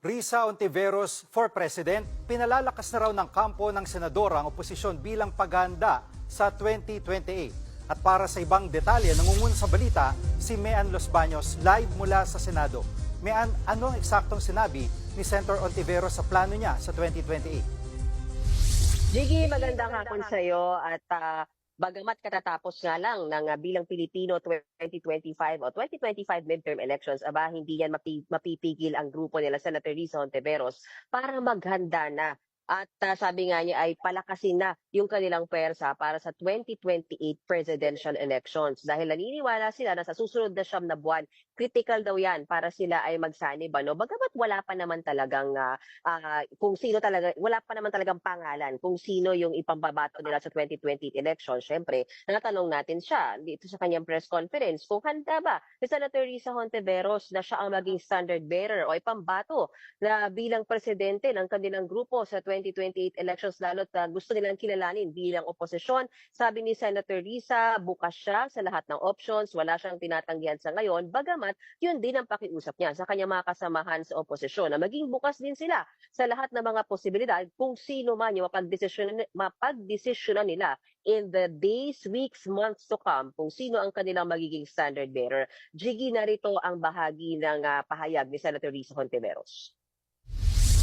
Risa Ontiveros for President, pinalalakas na raw ng kampo ng senador ang oposisyon bilang paghahanda sa 2028. At para sa ibang detalye, nangungun sa balita si Mean Los Baños live mula sa Senado. Mean, ano ang eksaktong sinabi ni Senator Ontiveros sa plano niya sa 2028? Jiggy, magandang hapon sa iyo at ah, bagamat katatapos nga lang ng ah, bilang Pilipino 2025 o 2025 midterm elections, aba hindi yan mapi- mapipigil ang grupo nila Senator Risa Hontiveros para maghanda na at ah, sabi nga niya ay palakasin na yung kanilang pwersa para sa 2028 presidential elections dahil naniniwala sila na sa susunod na siyam na buwan critical daw yan para sila ay magsanib ano bagamat wala pa naman talagang ah, ah, kung sino talaga, wala pa naman talagang pangalan kung sino yung ipambabato nila sa 2020 election. Siyempre, natanong natin siya dito sa kanyang press conference kung handa ba si Senator Risa Hontiveros na siya ang maging standard bearer o ipambato na bilang presidente ng kanilang grupo sa 2028 elections lalo't na gusto nilang kilalanin bilang oposisyon. Sabi ni Senator Risa, bukas siya sa lahat ng options, wala siyang tinatanggihan sa ngayon, bagamat yun din ang pakiusap niya sa kanyang mga kasamahan sa oposisyon na maging bukas din sila sa lahat ng mga posibilidad kung sino man yung mapagdesisyonan, mapagdesisyonan nila in the days, weeks, months to come kung sino ang kanilang magiging standard bearer. Jiggy, narito ang bahagi ng ah, pahayag ni Senator Risa Hontiveros.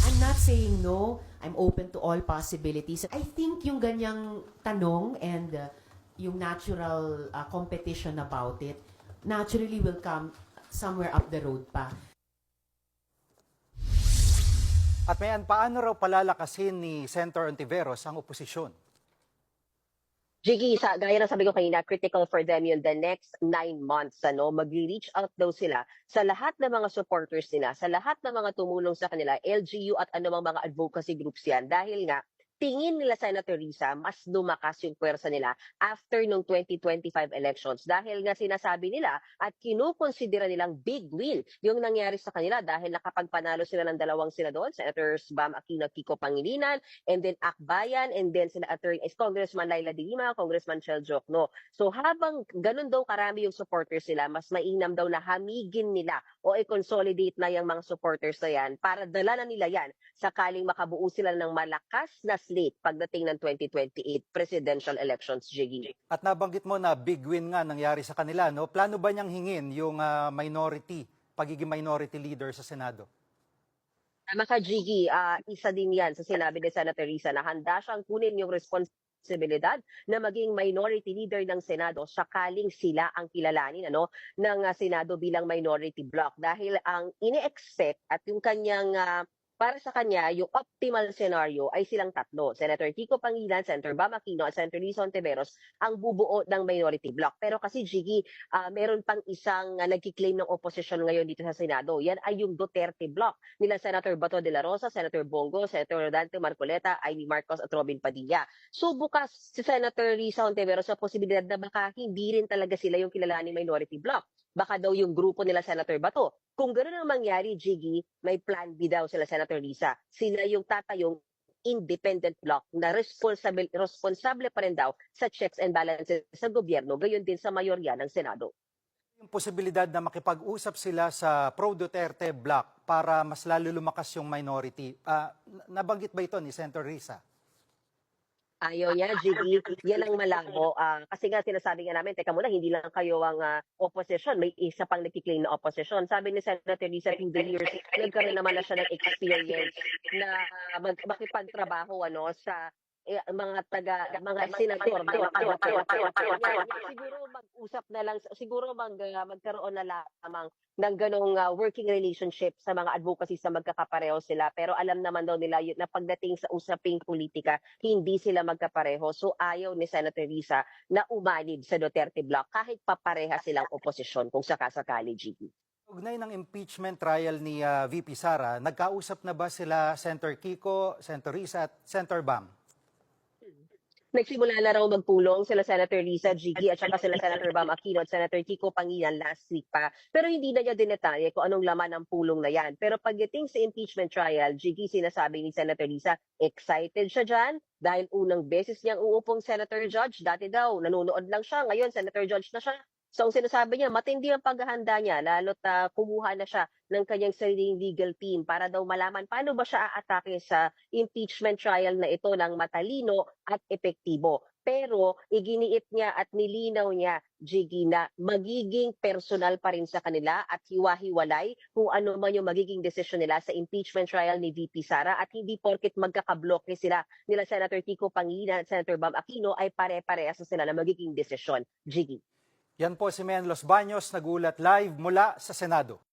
I'm not saying no. I'm open to all possibilities. I think yung ganyang tanong and uh, yung natural uh, competition about it naturally will come somewhere up the road pa. At Mean, paano raw palalakasin ni Senator Ontiveros ang oposisyon? Jiggy, sa, gaya ng sabi ko kanina, critical for them yun the next nine months. Ano, mag-reach out daw sila sa lahat ng mga supporters nila, sa lahat ng mga tumulong sa kanila, LGU at anumang mga advocacy groups yan. Dahil nga, tingin nila Senator Risa, mas lumakas yung pwersa nila after nung 2025 elections. Dahil nga sinasabi nila at kinukonsidera nilang big win yung nangyari sa kanila dahil nakapagpanalo sila ng dalawang senador, Senators Bam Aquino Kiko Pangilinan, and then Akbayan, and then sila attorney, is Congressman Laila de Lima, Congressman Chel Jokno. So habang ganun daw karami yung supporters nila, mas mainam daw na hamigin nila o i-consolidate na yung mga supporters na yan para dala na nila yan sakaling makabuo sila ng malakas na slate pagdating ng 2028 presidential elections, Jiggy. At nabanggit mo na big win nga nangyari sa kanila, no? Plano ba niyang hingin yung ah, minority, pagiging minority leader sa Senado? Tama ka, Jiggy. Ah, isa din yan sa sinabi ni Senator Risa na handa siyang kunin yung responsibilidad na maging minority leader ng Senado sakaling sila ang kilalanin ano ng ah, Senado bilang minority bloc dahil ang ini-expect at yung kanyang ah, para sa kanya, yung optimal scenario ay silang tatlo. Senator Kiko Pangilan, Senator Bam Aquino, at Senator Lison Teveros ang bubuo ng minority bloc. Pero kasi, Jiggy, ah, meron pang isang uh, nagkiklaim ng opposition ngayon dito sa Senado. Yan ay yung Duterte bloc nila Senator Bato de la Rosa, Senator Bongo, Senator Rodante Marcoleta, Amy Marcos at Robin Padilla. So bukas si Senator Risa Ontiveros sa posibilidad na baka hindi rin talaga sila yung kilalaning minority bloc. Baka daw yung grupo nila Senator Bato. Kung gano'n ang mangyari, Jiggy, may plan B daw sila Senator Risa. Sila yung tatayong independent bloc na responsable, responsable pa rin daw sa checks and balances sa gobyerno, gayon din sa mayorya ng Senado. Yung posibilidad na makipag-usap sila sa pro-Duterte bloc para mas lalo lumakas yung minority. N- nabanggit ba ito ni Senator Risa? Ayaw niya, Jiggy. Yan ang malabo. Ah, kasi nga sinasabi nga namin, teka muna, hindi lang kayo ang ah, opposition. May isa pang nagkiklaim na opposition. Sabi ni Senator Lisa in the years, nagkaroon naman na siya ng experience na mag- makipagtrabaho ano, sa eh, mga taga mga senador siguro mag-usap na lang siguro mag ah, magkaroon na lamang ng ganong ah, working relationship sa mga advocacy sa magkakapareho sila pero alam naman daw nila na pagdating sa usaping politika hindi sila magkapareho so ayaw ni Senator Risa na umanib sa Duterte block kahit papareha silang oposisyon kung sakasakali GP. Ugnay ng impeachment trial ni ah, VP Sara, nagkausap na ba sila Senator Kiko, Senator Risa at Senator Bam? Nagsimula na raw magpulong sila Senator Lisa Gigi at saka sila Senator Bam Aquino at Senator Kiko Pangilan last week pa. Pero hindi na niya dinetalye kung anong laman ng pulong na yan. Pero pagdating sa impeachment trial, Gigi sinasabi ni Senator Lisa, excited siya dyan dahil unang beses niyang uupong Senator Judge. Dati daw, nanonood lang siya. Ngayon, Senator Judge na siya. So ang sinasabi niya, matindi ang paghahanda niya, lalo't ah, kumuha na siya ng kanyang sariling legal team para daw malaman paano ba siya aatake sa impeachment trial na ito ng matalino at epektibo. Pero iginiit niya at nilinaw niya, Jiggy, na magiging personal pa rin sa kanila at hiwa-hiwalay kung ano man yung magiging desisyon nila sa impeachment trial ni VP Sara at hindi porket magkakabloke sila nila Senator Kiko Pangilinan at Senator Bam Aquino ay pare-parehas na sila na magiging desisyon. Jiggy. Yan po si Mayan Los Baños, nagulat live mula sa Senado.